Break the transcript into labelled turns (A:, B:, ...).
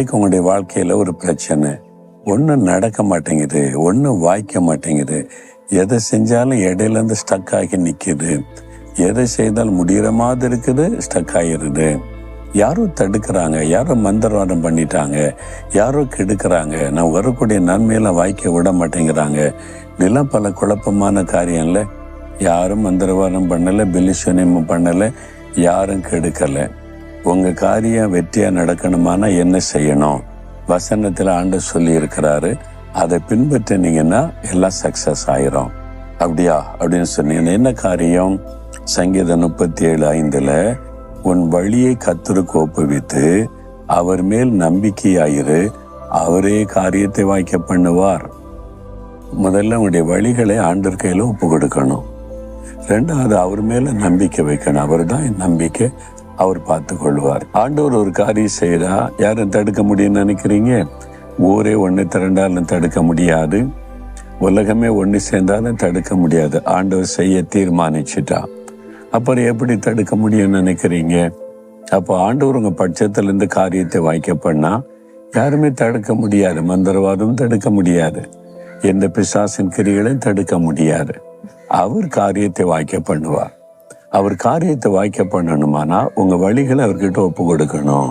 A: இன்னைக்கு உங்களுடைய வாழ்க்கையில ஒரு பிரச்சனை. ஒன்றும் நடக்க மாட்டேங்குது ஒன்றும் வாய்க்க மாட்டேங்குது. எதை செஞ்சாலும் இடையில இருந்து ஸ்டக் ஆகி நிக்குது. எதை செய்தால் முடிகிற மாதிரி இருக்குது ஸ்டக் ஆகிருது யாரோ தடுக்கிறாங்க யாரோ மந்திரவாதம் பண்ணிட்டாங்க யாரோ கெடுக்கிறாங்க. நான் வரக்கூடிய நன்மையெல்லாம் வாய்க்க விட மாட்டேங்கிறாங்க. இதெல்லாம் பல குழப்பமான காரியம்ல. யாரும் மந்திரவாதம் பண்ணல பில்லிசனியமும் பண்ணல யாரும் கெடுக்கல. உங்க காரியம் வெற்றியா நடக்கணுமானா என்ன செய்யணும்? வசனத்துல ஆண்டு சொல்லி இருக்கிறாரு அதை பின்பற்றினீங்கன்னா எல்லாம் சக்சஸ் ஆயிரும். அப்படியா? அப்படின்னு சொன்னீங்கன்னா என்ன காரியம்? சங்கீதம் முப்பத்தி ஏழு ஐந்துல உன் வழியை கத்தருக்கு ஒப்புவித்து அவர் மேல் நம்பிக்கையாயிரு அவரே காரியத்தை வாய்க்க பண்ணுவார். முதல்ல உங்களுடைய வழிகளை ஆண்டர் கையில ஒப்பு கொடுக்கணும் ரெண்டாவது அவர் மேல நம்பிக்கை வைக்கணும். அவர் தான் என் நம்பிக்கை. அவர் பார்த்து கொள்வார் ஆண்டவர் ஒரு காரியம் செய்யறா யாரும் தடுக்க முடியும்னு நினைக்கிறீங்க? ஊரே ஒன்று திரண்டாலும் தடுக்க முடியாது. உலகமே ஒன்று சேர்ந்தாலும் தடுக்க முடியாது. ஆண்டவர் செய்ய தீர்மானிச்சிட்டா. அப்புறம் எப்படி தடுக்க முடியும்னு நினைக்கிறீங்க? அப்போ ஆண்டவர் உங்கள் பட்சத்துல இருந்து காரியத்தை வாய்க்க பண்ணால் யாருமே தடுக்க முடியாது. மந்திரவாதம் தடுக்க முடியாது. எந்த பிசாசின் கிரிகளையும் தடுக்க முடியாது. அவர் காரியத்தை வாய்க்க பண்ணுவார். அவர் காரியத்தை வாய்க்க பண்ணணுமானா உங்கள் வழிகளை அவர்கிட்ட ஒப்பு கொடுக்கணும்.